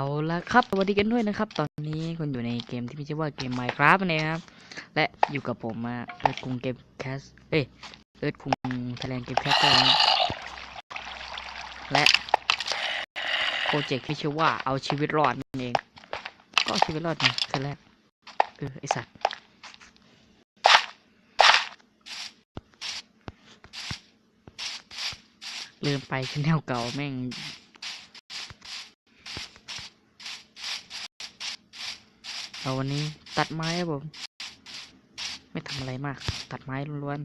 เอาละครับสวัสดีกันด้วยนะครับ ตอนนี้คุณอยู่ในเกมที่มีชื่อว่าเกม Minecraft นั่นเองครับ และอยู่กับผมมาเอิร์ธคุงเกมแคสเอ้ยเอิร์ธคุงไทยแลนด์เกมแคสเตอและโปรเจกต์ที่ชื่อว่าเอาชีวิตรอดนั่นเอง ก็เอาชีวิตรอดไงคือแรกเออไอสัตว์ลืมไปชแนลเก่าแม่ง เราวันนี้ตัดไม้ครับผม ไม่ทำอะไรมาก ตัดไม้ล้วนๆ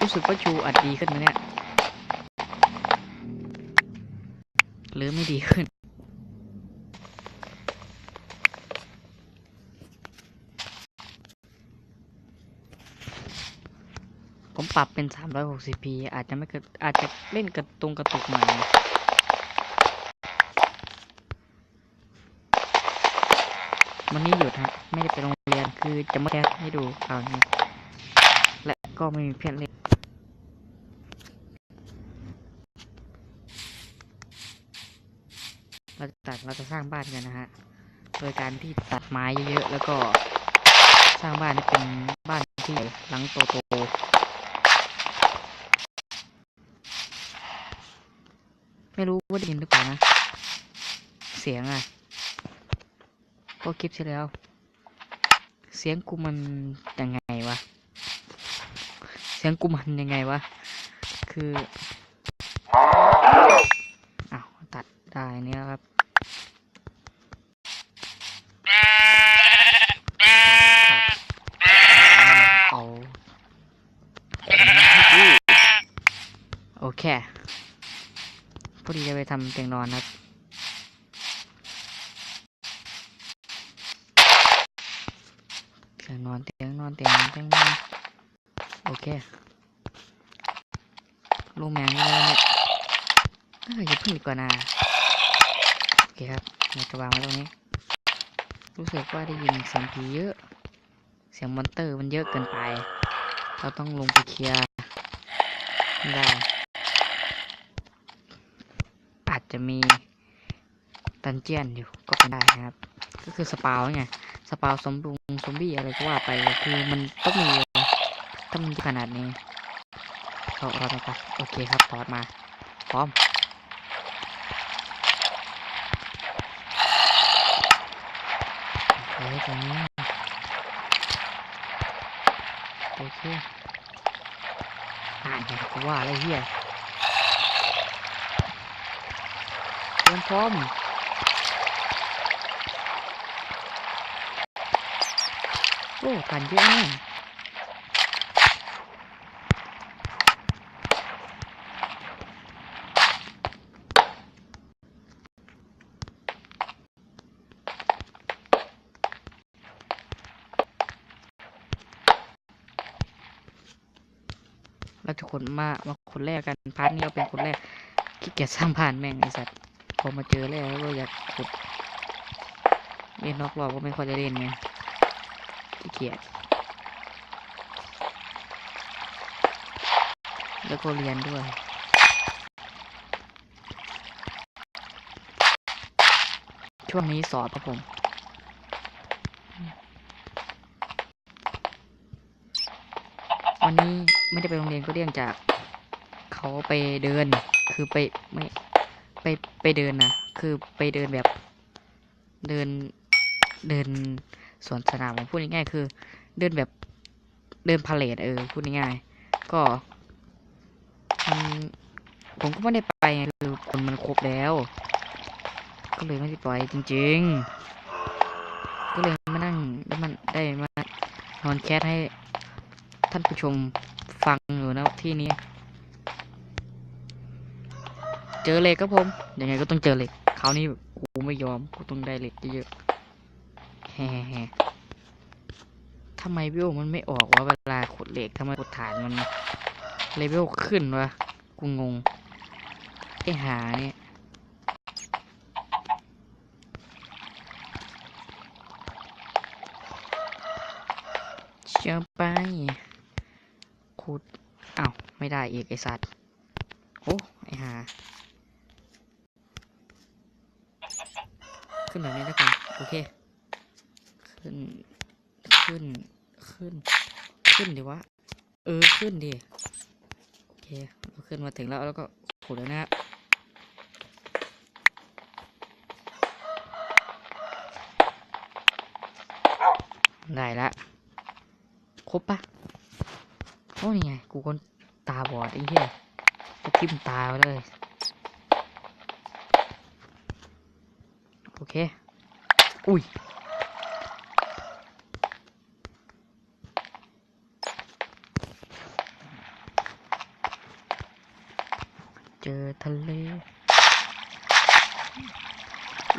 รู้สึกว่าชูอัดดีขึ้นไหมเนี่ย หรือไม่ดีขึ้น ผมปรับเป็น 360p อาจจะไม่เกิดอาจจะเล่นกระตุงกระตุกหน่อยวันนี้หยุดครับไม่ได้ไปโรงเรียนคือจะมาแคสให้ดูข่าวนี้ และก็ไม่มีเพื่อนเล่นเราจะตัดเราจะสร้างบ้านกันนะฮะ โดยการที่ตัดไม้เยอะๆแล้วก็สร้างบ้านเป็นบ้านที่หลังโตๆ ไม่รู้ว่าได้ยินหรือเปล่านะ เสียงอะ ก็คลิปที่แล้ว เสียงกูมันยังไงวะ เสียงกูมันยังไงวะ คืออ้าวตัดได้เนี่ยครับ เอา โอเค อดีจะไปทำเตียงนอนครับ เตียงนอนเตียงนอนเตียงนอนเตียงนอนโอเค ลูกแมงเลยเนี่ยเอ้ยอย่าเพึ่งดีกว่านะโอเคครับเดี๋ยวจะวางไว้ตรงนี้ รู้สึกว่าได้ยินเสียงผีเยอะ เสียงมอนเตอร์มันเยอะเกินไป เราต้องลงไปเคลียร์ไม่ได้ อา จะมีดันเจียนอยู่ก็เป็นได้นะครับ ก็คือสปาวไงสปาวซอมบุงซอมบี้อะไรก็ว่าไปคือมันต้องมีอะถ้ามันขนาดนี้เราเราไปครับโอเคครับถอดมาพร้อมโอเคตรงนี้โอเคอ่านกันกูว่าอะไรเฮีย เตรียมพร้อมโอ้ผ่านเยอะมากเราจะคนมามาคนแรกกันพาร์ทนี้เราเป็นคนแรกขี้เกียจสร้างผ่านแม่งไอสัตว์ พอมาเจอแล้วก็อยากขุดเล่นนอกรอบก็ไม่ค่อยได้เล่นไงขี้เกียจแล้วก็เรียนด้วยช่วงนี้สอบครับผม วันนี้ไม่ได้ไปโรงเรียนก็เรียงจาก เขาไปเดิน คือไปไม่ ไปไปเดินนะคือไปเดินแบบ เดินเดินสวนสนามผมพูดง่ายๆคือ เดินแบบเดินพาเลทเออพูดง่ายๆก็ผมก็ไม่ได้ไปไคือคนมันครบแล้ว ก็เลยไม่ได้ไปจริง ๆ ก็เลยมานั่งแล้วมันได้มานอนแคสให้ท่านผู้ชมฟังอยู่นะที่นี้ เจอเหล็กครับผม ยังไงก็ต้องเจอเหล็กคราวนี้กูไม่ยอม กูต้องได้เหล็กเยอะๆแฮ่ๆทำไมวิวมันไม่ออกวะเวลาขุดเหล็กทำไมขุดฐานมันเลเวลขึ้นวะ กูงง ไอหาเนี่ยเชื่อไป ขุด อ้าว ไม่ได้อีกไอสัตว์ โอ้ ไอหา ขึ้นแบบนี้แล้วกัน โอเค ขึ้น ขึ้น ขึ้น ขึ้นดิวะ เออ ขึ้นดิ โอเค เราขึ้นมาถึงแล้วแล้วก็ขุดแล้วนะครับได้ละ ครบปะโอ้นี่ไง กูคนตาบอดไอ้เหี้ยจะทิ่มตาเลย โอ เค อุ้ย เจอทะเล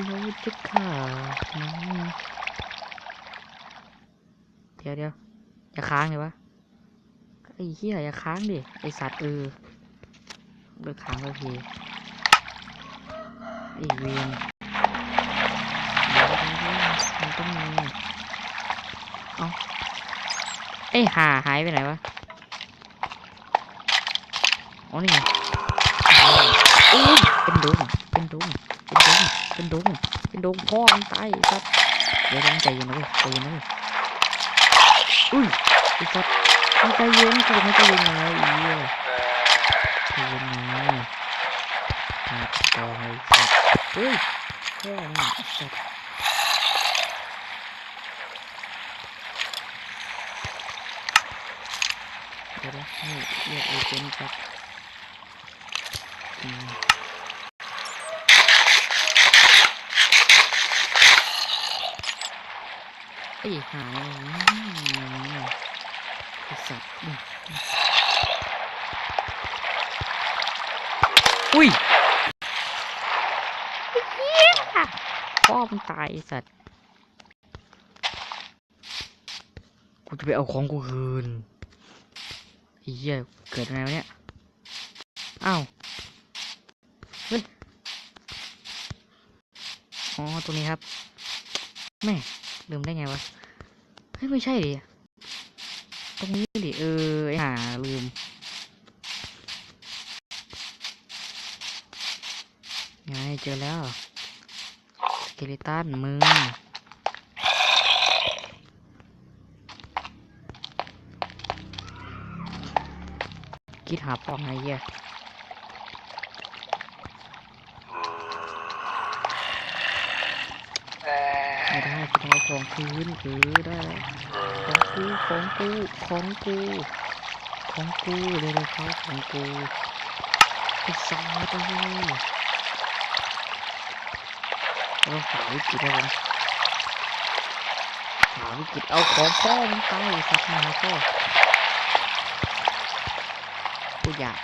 เราจะขาดเดี๋ยวเดี๋ยวอย่าค้างเลยวะไอ้เหี้ยอย่าค้างดิ ไอสัตว์เออเลิกค้างสักทีไอเวน เอาไอยหาหายไปไหนวะอ๋อนี่ไงอุ้ยเป็นดงเป็นดงเป็นดงเป็นดงเป็นดงพ่อมันตายไอ้สัตว์เดี๋ยวใจเย็นนะเว้ยใจเย็นนะเว้ยอุ้ยไอ้สัตว์ไม่ใจเย็นกูไม่ใจเย็นไงอ้เหี้ยใจเย็นไงครับใจไอ้สัตว์เฮ้ยพ่อมันไอ้สัตว์ เดี๋ยวนะให้เรียกเอเจนต์ครับไอ้หายไอ้สัตว์อุ้ยพ่อมันตายไอ้สัตว์ กูจะไปเอาของกูคืน เหี้ยเกิดอะไรวะเนี่ยอ้าวอ๋อตรงนี้ครับแม่ลืมได้ไงวะเฮ้ยไม่ใช่ดิตรงนี้ดิเออไอห่าลืมไงเจอแล้วสเกลิตันมึง คิดหาปองไงเหี้ยไม่ได้กูต้องเอาของคืนเออได้แล้วของกูของกูของกูของกูเลยเลยครับของกูไอ้สัตว์เลยเราหาวิกฤตแล้วหาวิกฤตเอาของพ่อมันไปสัตว์มาพ่อกูอ ยาก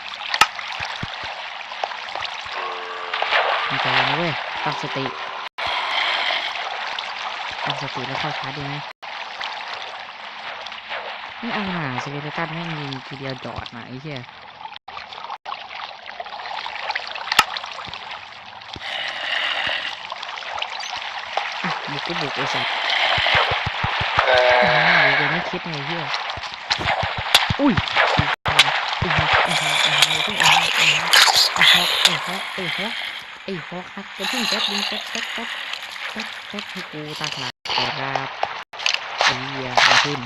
มีใจเย็นนะเว้ยตั้งสติตั้งสติแล้วเข้าชาร์จดีไหมไม่เอาหน่าสเกเลตันแม่งยิงทีเดียวจอดนะไอ้เหี้ยอะบุกก็บุกไอ้สัตว์อ่าเดี๋ยวไม่คิดไงไอ้เหี้ยอุ้ยไอ้ฮอกไอ้ฮอกไอ้ฮอกไอ้ฮอกไอ้ ฮอกไอ้ฮอกไอ้ฮอกไอ้ฮอกฮักจะพึ่งแป๊บนึงแป๊บแป๊บแป๊บแป๊บแป๊บให้กูตาขลาดครับไอ้เหี้ยมาขึ้น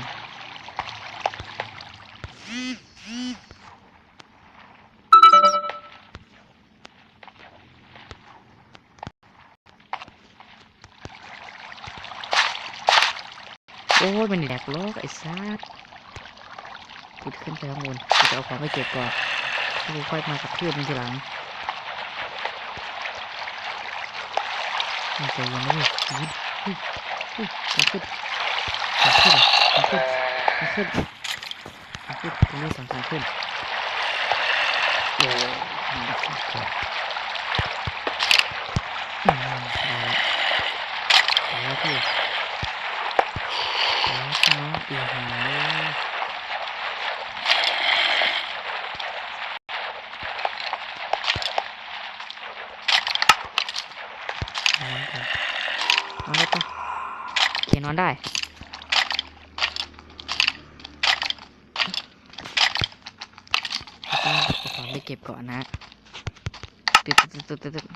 โอ้ยมันแหลกโลกไอ้ซัดกูขึ้นไปข้างบนกูจะเอาของไปเก็บก่อน กูค่อยมากับเพื่อนมันทีหลังใจเย็นนะเว้ยย็นเฮ้ยเฮ้ยมันขึ้นมันขึ้นมันขึ้นมันขึ้นมันขึ้นตรงนี้สองทางขึ้นโอ้ยมันขึ้นก่อนอืมได้แล้วได้แล้วพี่ แล้วก็น้องอีหาย นอนก่อนนอนได้ปะเขียนอนได้ต้องไปเก็บก่อนนะตึ๊ดตึ๊ดตึ๊ดตึ๊ดตึ๊ด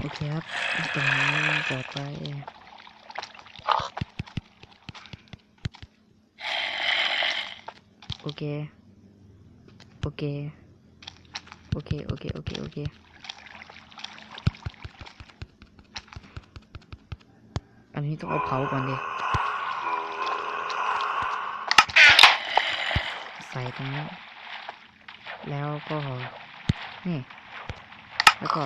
โอเคครับตรงนี้ ต่อไป โอเค โอเค โอเค โอเค โอเค โอเคอันนี้ต้องเอาเผาก่อนดิ ใส่ตรงนี้ แล้วก็ นี่ แล้วก็